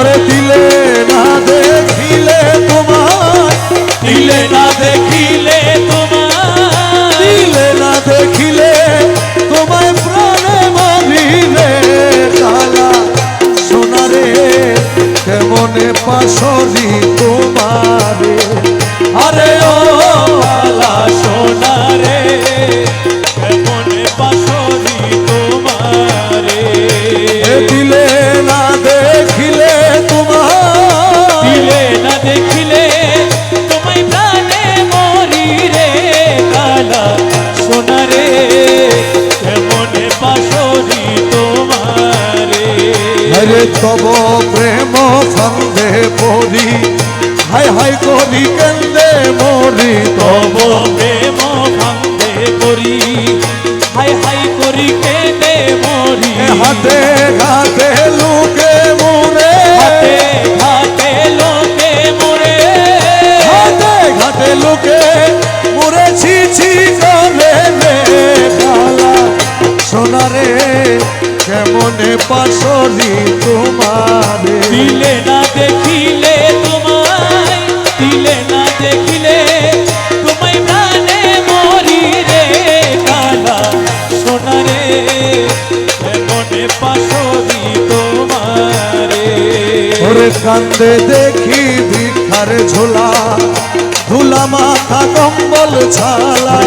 ওরে দিলে না দেখিলে তোমার। দিলে না দেখিলে তোমার। দিলে না দেখিলে তোমায় প্রাণে মারিলে কালা সোনারে কেমনে পাশরি তোমারে? আরে ও কালা সোনা তব প্রেম ফন্দে পড়ি। হাই হাই করি কেন্দে মরি। তব প্রেম ভাঙতে পড়ি। হাই হাই করি কেন্দে মরি। হাতে ঘাটে পাশরি তোমারে। দিলে না দেখিলে তোমায় দিলে না দেখিলে তোমায় প্রাণে মরি রে কালা সোনা রে মনে পাশরি তোমারে। ওরে কান্দে দেখি ভিখার ঝোলা ধুলা মাথা কম্বল ছালা।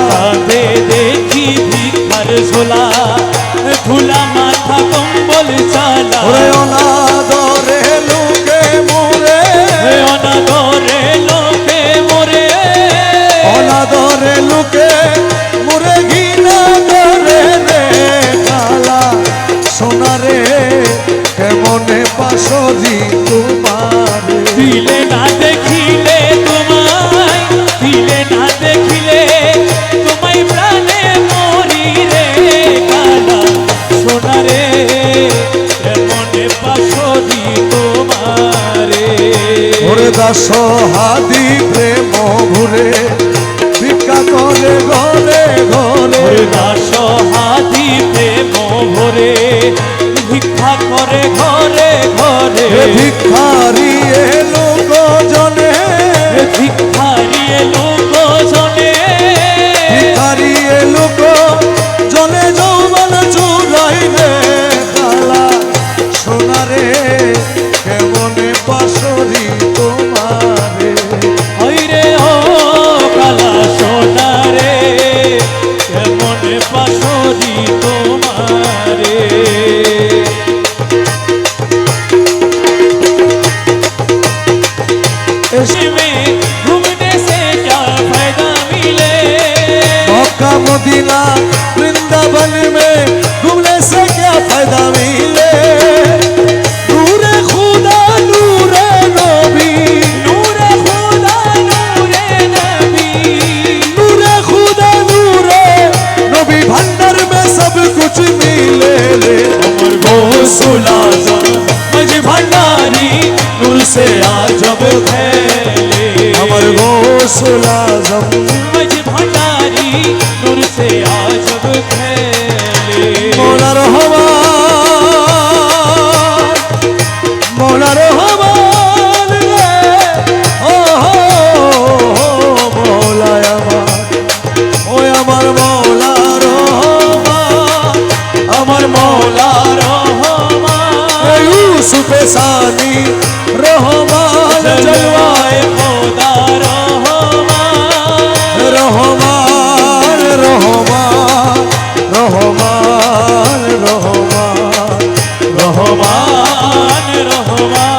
দেখি ভিখার ঝোলা ওরে অনাদরে লুকে মুরে। অনাদরে লোকে মরে। অনাদরে লুকে মুরে ঘিনা করে রে কালা সোনারে কেমনে পাশরি তোমারে দাস হাদি প্রেম ঘুরে ভিক্ষা করে ঘরে ঘরে। দাস হাতি প্রেম ভরে मदीना वृंदावन में घूमने से क्या फ़ायदा मिले? नूरे खुदा नूरे नबी नूरे खुदा नूरे नबी नूरे खुदा नूरे नबी भंडार में सब कुछ मिले रे। अमर मज भंडारी नूर से आजब फैले अमर गौसल आज़म मज भंडारी से आजब फैले রহমান রহমান।